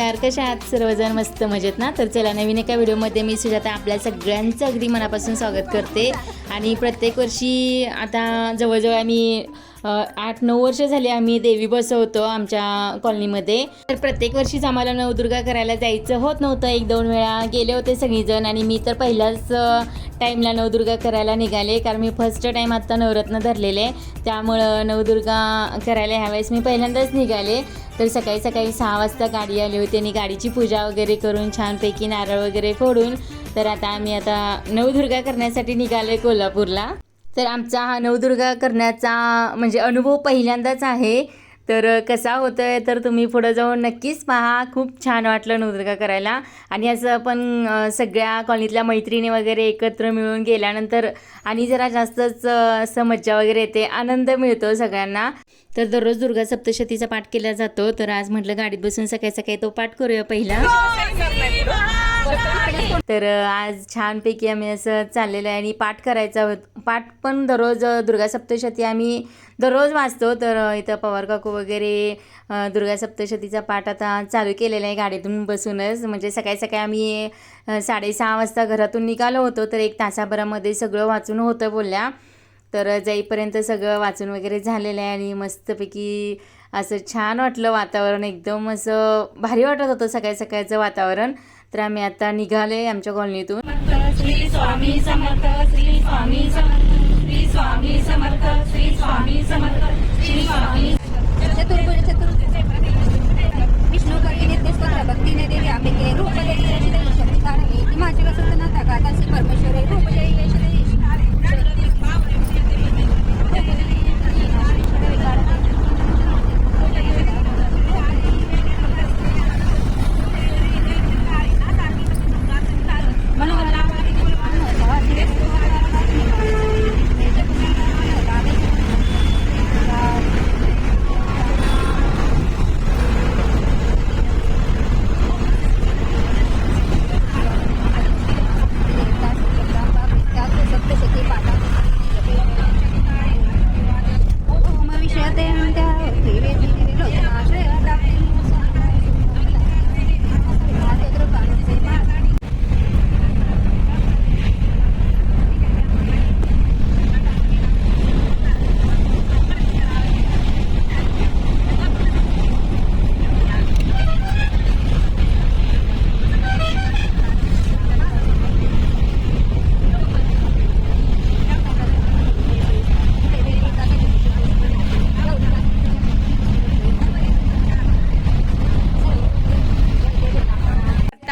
नमस्कार कशा आहात? सर्वजण मस्त मजेत ना? तर चला नवीन एका व्हिडिओमध्ये मी सुजाता आपल्या सगळ्यांचं अगदी मनापासून स्वागत करते. आणि प्रत्येक वर्षी आता जवळजवळ आम्ही आठ नऊ वर्ष झाली आम्ही देवी बसवतो आमच्या कॉलनीमध्ये. तर प्रत्येक वर्षीच आम्हाला नवदुर्गा करायला जायचं होत नव्हतं. एक दोन वेळा गेले होते सगळीजण आणि मी तर पहिल्याच टाईमला नवदुर्गा करायला निघाले. कारण मी फर्स्ट टाईम आत्ता नवरत्न धरलेले. त्यामुळं नवदुर्गा करायला ह्यावेळेस मी पहिल्यांदाच निघाले. तर सकाळी सकाळी सहा वाजता गाडी आली होती आणि गाडीची पूजा वगैरे करून छानपैकी नारळ वगैरे फोडून तर आता आम्ही आता नवदुर्गा करण्यासाठी निघालो कोल्हापूरला. तर आमचा हा नवदुर्गा करण्याचा म्हणजे अनुभव पहिल्यांदाच आहे. तर कसा होतं आहे तर तुम्ही पुढं जाऊन नक्कीच पहा. खूप छान वाटलं नवदुर्गा करायला. आणि असं पण सगळ्या कॉलनीतल्या मैत्रिणी वगैरे एकत्र मिळून गेल्यानंतर आणि जरा जास्तच असं मज्जा वगैरे येते आनंद मिळतो सगळ्यांना. तर दररोज दुर्गा सप्तशतीचा पाठ केला जातो. तर आज म्हटलं गाडीत बसून सकाळी सकाळी तो पाठ करूया पहिला. हो, तर आज छानपैकी आम्ही असं चाललेलं आहे आणि पाठ करायचा पाठ पण दररोज दुर्गा सप्तशती आम्ही दररोज वाचतो. तर इथं पवार काकू वगैरे दुर्गा सप्तशतीचा पाठ आता चालू केलेला आहे गाडीतून बसूनच. म्हणजे सकाळी सकाळी आम्ही साडेसहा वाजता घरातून निघालो होतो. तर एक तासाभरामध्ये सगळं वाचून होतं बोलल्या. तर जाईपर्यंत सगळं वाचून वगैरे झालेलं आहे आणि मस्तपैकी असं छान वाटलं वातावरण. एकदम असं भारी वाटत होतं सकाळी सकाळचं वातावरण. तर आम्ही आता निघाले आमच्या कॉलनीतून. श्री स्वामी समर्थ श्री स्वामी समर्थ श्री स्वामी समर्थ श्री स्वामी समर्थ श्री स्वामी चतुर्भुज चतुर्भुज विष्णू कवी स्तोत्र भक्तीने देवी अंबिके गातासी परमेश्वरी देवी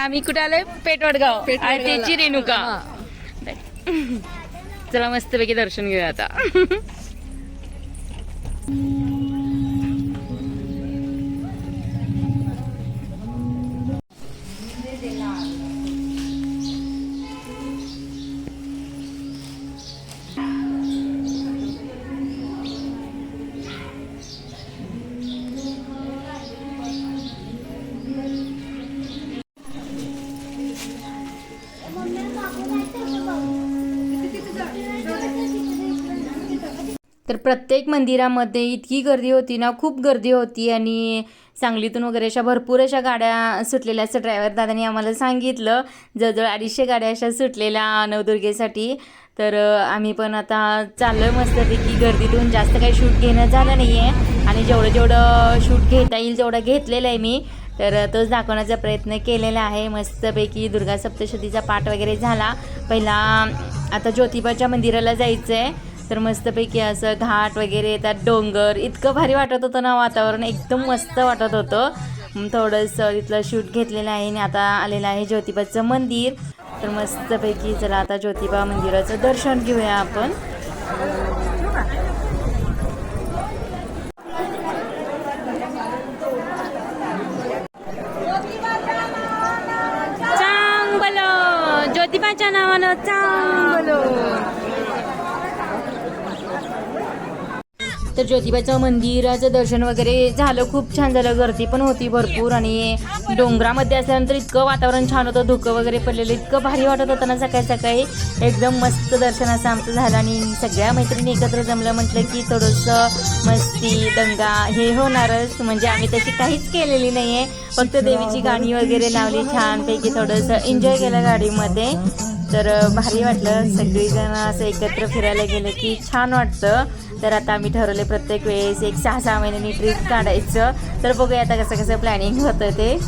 आम्ही कुठे आलोय? पेटवडगाव. आणि त्याची रेणुका. चला मस्तपैकी दर्शन घेऊया आता. तर प्रत्येक मंदिरामध्ये इतकी गर्दी होती ना खूप गर्दी होती आणि सांगलीतून वगैरे अशा भरपूर अशा गाड्या सुटलेल्या असं ड्रायव्हर दादानी आम्हाला सांगितलं. जवळजवळ अडीचशे गाड्या अशा सुटलेल्या नवदुर्गेसाठी. तर आम्ही पण आता चाललो आहे मस्तपैकी. गर्दीतून जास्त काही शूट घेणं झालं नाही आहे आणि जेवढं जेवढं शूट घेता येईल तेवढं घेतलेलं आहे मी. तर तोच दाखवण्याचा प्रयत्न केलेला आहे. मस्तपैकी दुर्गा सप्तशतीचा पाठ वगैरे झाला. पहिला आता ज्योतिबाच्या मंदिराला जायचं आहे तर मस्तपैकी असं घाट वगैरे येतात डोंगर इतकं भारी वाटत होतं ना वातावरण. एकदम मस्त वाटत होतं. थोडंसं तिथलं शूट घेतलेलं आहे आणि आता आलेलं आहे ज्योतिबाचं मंदिर. तर मस्तपैकी चला आता ज्योतिबा मंदिराचं दर्शन घेऊया आपण. ज्योतिबाच्या नावानं चांग तर ज्योतिबाचं मंदिराचं दर्शन वगैरे झालं. खूप छान झालं. गर्दी पण होती भरपूर आणि डोंगरामध्ये असल्यानंतर इतकं वातावरण छान होतं. धुकं वगैरे पडलेलं. इतकं भारी वाटत होतं ना सकाळी सकाळी. एकदम मस्त दर्शन असं आमचं झालं आणि सगळ्या मैत्रिणी एकत्र जमलं. म्हटलं की थोडंसं मस्ती दंगा हे होणारच. म्हणजे आम्ही तशी काहीच केलेली नाही आहे फक्त देवीची गाणी वगैरे लावली छानपैकी. थोडंसं एन्जॉय केलं गाडीमध्ये. तर भारी वाटलं. सगळीजण असं एकत्र फिरायला गेलं की छान वाटतं. तर आता आम्ही ठरवले प्रत्येक वेळेस एक सहा सहा महिन्यांनी ट्रिप काढायचं. तर बघूया आता कसं कसं प्लॅनिंग होतं ते.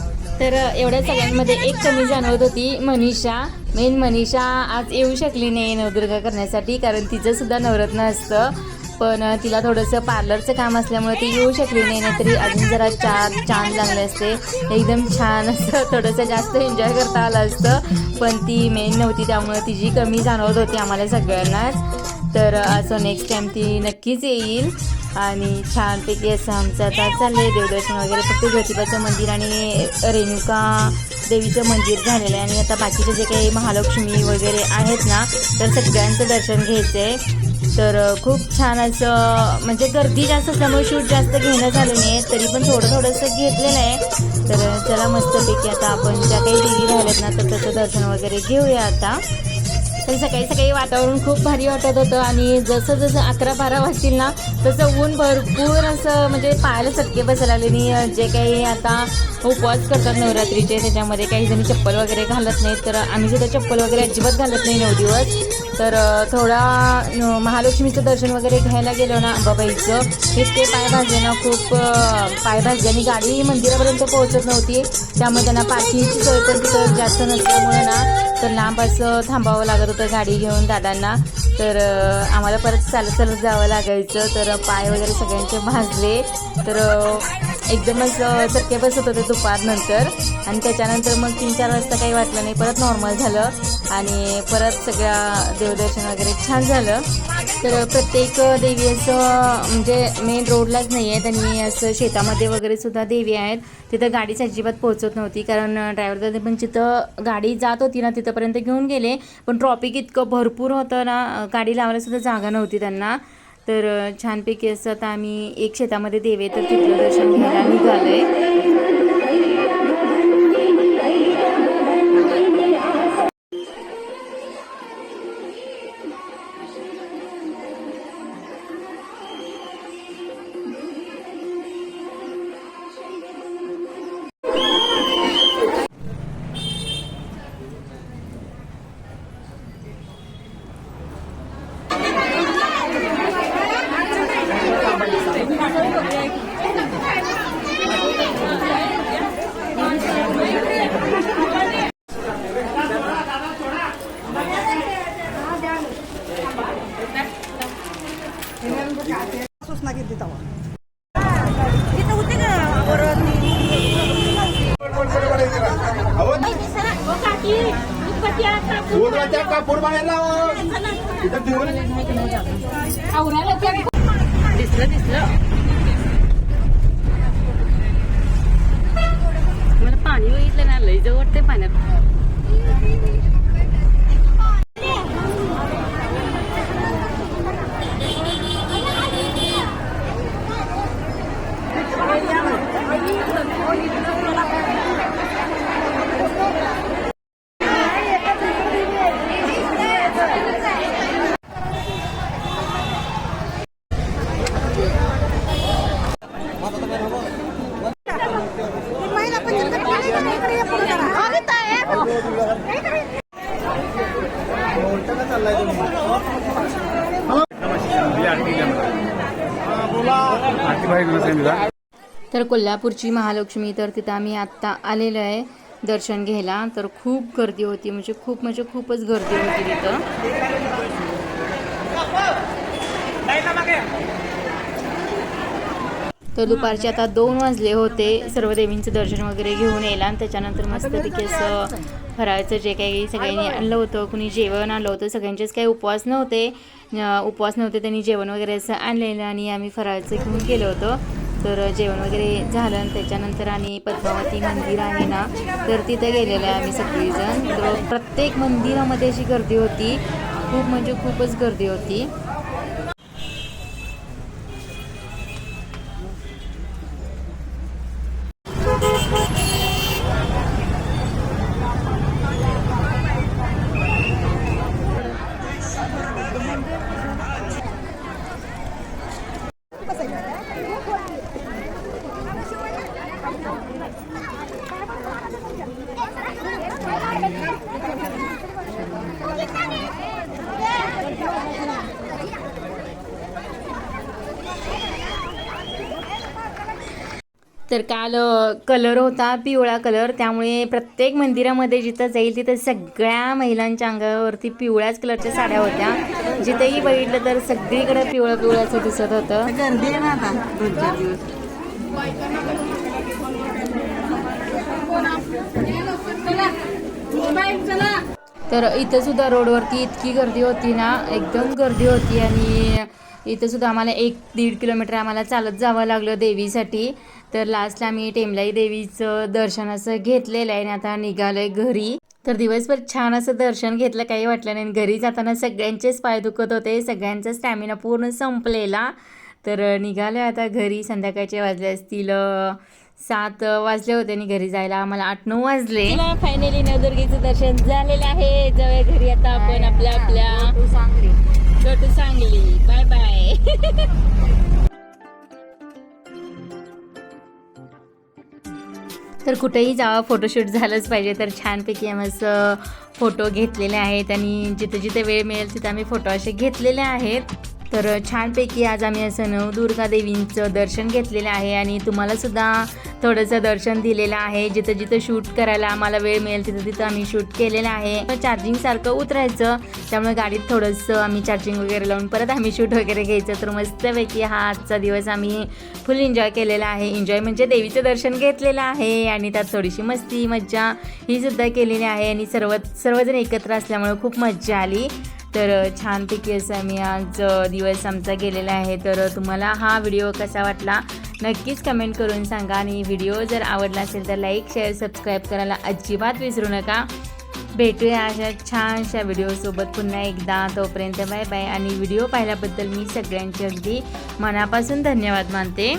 तर एवढ्या सगळ्यांमध्ये एक कमी जाणवत होती मनीषा. मेन मनीषा आज येऊ शकली नाही नवदुर्गा करण्यासाठी कारण तिचं सुद्धा नवरत्न असतं. पण तिला थोडंसं पार्लरचं काम असल्यामुळे ती येऊ शकली नाही नाहीतरी अजून जरा चार छान लागले असते. एकदम छान असं थोडंसं जास्त एन्जॉय करता आलं असतं. पण ती मेन नव्हती त्यामुळे तिची कमी जाणवत होती आम्हाला सगळ्यांनाच. तर असं नेक्स्ट टाइम ती नक्कीच येईल. आणि छानपैकी असं आमचं आता चाललं आहे देवदर्शन वगैरे. फक्त ज्योतिबाचं मंदिर आणि रेणुका देवीचं मंदिर झालेलं आहे. आणि आता बाकीचे जे काही महालक्ष्मी वगैरे आहेत ना तर सगळ्यांचं दर्शन घ्यायचं आहे तर खूप छान असं म्हणजे गर्दी जास्त असल्यामुळे शूट जास्त घेणं झालं नाही तरी पण थोडं थोडंसं घेतलेलं आहे. तर चला मस्तपैकी आता आपण ज्या काही देवी राहिल्यात ना तर त्याचं दर्शन वगैरे घेऊया आता. तर सकाळी सकाळी वातावरण खूप भारी वाटत होतं आणि जसं जसं अकरा बारा वाजतील ना तसं ऊन भरपूर असं म्हणजे पायाला चटके बसायला लागले आणि जे काही आता उपवास करतात नवरात्रीचे त्याच्यामध्ये काही जणी चप्पल वगैरे घालत नाहीत. तर आम्ही सुद्धा चप्पल वगैरे अजिबात घालत नाही नऊ दिवस. तर थोडा महालक्ष्मीचं दर्शन वगैरे घ्यायला गेलो ना अंबाबाईचं इतके पाय भाजले ना खूप पाय भाजले आणि गाडी मंदिरापर्यंत पोहोचत नव्हती. त्यामुळे त्यांना पार्किंगची सोय पण तिथं जास्त नसल्यामुळे ना तर लांब असं थांबावं लागत होतं गाडी घेऊन दादांना. तर आम्हाला परत चालत चालत जावं लागायचं. तर पाय वगैरे सगळ्यांचे भाजले. तर एकदमच चटके बसत होते दुपारनंतर. आणि त्याच्यानंतर मग तीन चार वाजता काही वाटलं नाही परत नॉर्मल झालं. आणि परत सगळ्या देवदर्शन वगैरे छान झालं. तर प्रत्येक देवी असं म्हणजे मेन रोडलाच नाही आहेत आणि असं शेतामध्ये वगैरे सुद्धा देवी आहेत. तिथं गाडीच अजिबात पोहोचत नव्हती. कारण ड्रायव्हर दादा पण जिथं गाडी जात होती ना तिथंपर्यंत घेऊन गेले. पण ट्रॉफिक इतकं भरपूर होतं ना गाडी लावायला सुद्धा जागा नव्हती त्यांना. तर छानपैकी असं आता आम्ही एक शेतामध्ये देवे तर तिथलं दर्शन घ्यायला निघालोय. आहे दिसलं दिसलं मला पाणी बघितलं ना लई जवळ ते पाण्यात. तर कोल्हापूरची महालक्ष्मी तर तिथं आम्ही आत्ता आलेलो आहे दर्शन घ्यायला. तर खूप गर्दी होती म्हणजे खूप म्हणजे खूपच गर्दी होती तिथं. तर दुपारचे आता दोन वाजले होते. सर्व देवींचं दर्शन वगैरे घेऊन यायला आणि त्याच्यानंतर मस्तपैकी असं फराळचं जे काही सगळ्यांनी आणलं होतं कुणी जेवण आणलं होतं सगळ्यांचेच काही उपवास नव्हते. उपवास नव्हते त्यांनी जेवण वगैरे असं आणलेलं आणि आम्ही फराळचं घेऊन गेलो होतो. तर जेवण वगैरे झालं आणि त्याच्यानंतर आणि पद्मावती मंदिर आहे ना तर तिथे गेलेलं आहे आम्ही सगळीजण. तर प्रत्येक मंदिरामध्ये अशी गर्दी होती. खूप म्हणजे खूपच गर्दी होती. तर काल कलर होता पिवळा कलर. त्यामुळे प्रत्येक मंदिरामध्ये जिथं जाईल तिथं सगळ्या महिलांच्या अंगावरती पिवळ्याच कलरच्या साड्या होत्या. जिथेही बघितलं तर सगळीकडे पिवळं पिवळ्याचं दिसत होतं. गर्दी तर इथं सुद्धा रोडवरती इतकी गर्दी होती ना एकदम गर्दी होती आणि इथंसुद्धा आम्हाला एक दीड किलोमीटर आम्हाला चालत जावं लागलं देवीसाठी. तर लास्टला आम्ही टेमलाई देवीचं दर्शन असं घेतलेलं आहे आणि आता निघालोय घरी. तर दिवसभर छान असं दर्शन घेतलं काही वाटलं नाही. आणि घरी जाताना सगळ्यांचेच पाय दुखत होते सगळ्यांचा स्टॅमिना पूर्ण संपलेला. तर निघालं आता घरी संध्याकाळचे वाजले असतील सात वाजले होते आणि घरी जायला. आम्हाला आठ नऊ वाजले. फायनली नवदुर्गेचं दर्शन झालेलं आहे. जाऊया घरी आता आपण आपल्या आपल्या तू Sangli. Go to Sangli. Bye bye तर कुठेही जावं फोटोशूट झालंच पाहिजे. तर छानपैकी आम्ही असं फोटो घेतलेले आहेत आणि जिथे जिथे वेळ मिळेल तिथे आम्ही फोटो असे घेतलेले आहेत. तर छानपैकी आज आम्ही असं नवदुर्गा देवींचं दर्शन घेतलेलं आहे आणि तुम्हाला सुद्धा थोडंसं दर्शन दिलेलं आहे. जिथं जिथं शूट करायला आम्हाला वेळ मिळेल तिथं तिथं आम्ही शूट केलेलं आहे. चार्जिंग सारखं उतरायचं त्यामुळे गाडीत थोडंसं आम्ही चार्जिंग वगैरे लावून परत आम्ही शूट वगैरे घ्यायचं. तर मस्तपैकी हा आजचा दिवस आम्ही फुल एन्जॉय केलेला आहे. एन्जॉय म्हणजे देवीचं दर्शन घेतलेलं आहे आणि त्यात थोडीशी मस्ती मज्जा ही सुद्धा केलेली आहे. आणि सर्व सर्वजण एकत्र असल्यामुळे खूप मज्जा आली. तर छानपैकी असं आम्ही आज दिवस आमचा गेलेला आहे. तर तुम्हाला हा व्हिडिओ कसा वाटला? नक्कीच कमेंट करून सांगा. आणि व्हिडिओ जर आवडला असेल तर लाईक शेअर सबस्क्राईब करायला अजिबात विसरू नका. भेटूया अशा छानशा व्हिडिओसोबत पुन्हा एकदा. तोपर्यंत बाय बाय. आणि व्हिडिओ पाहिल्याबद्दल मी सगळ्यांचे अगदी मनापासून धन्यवाद मानते.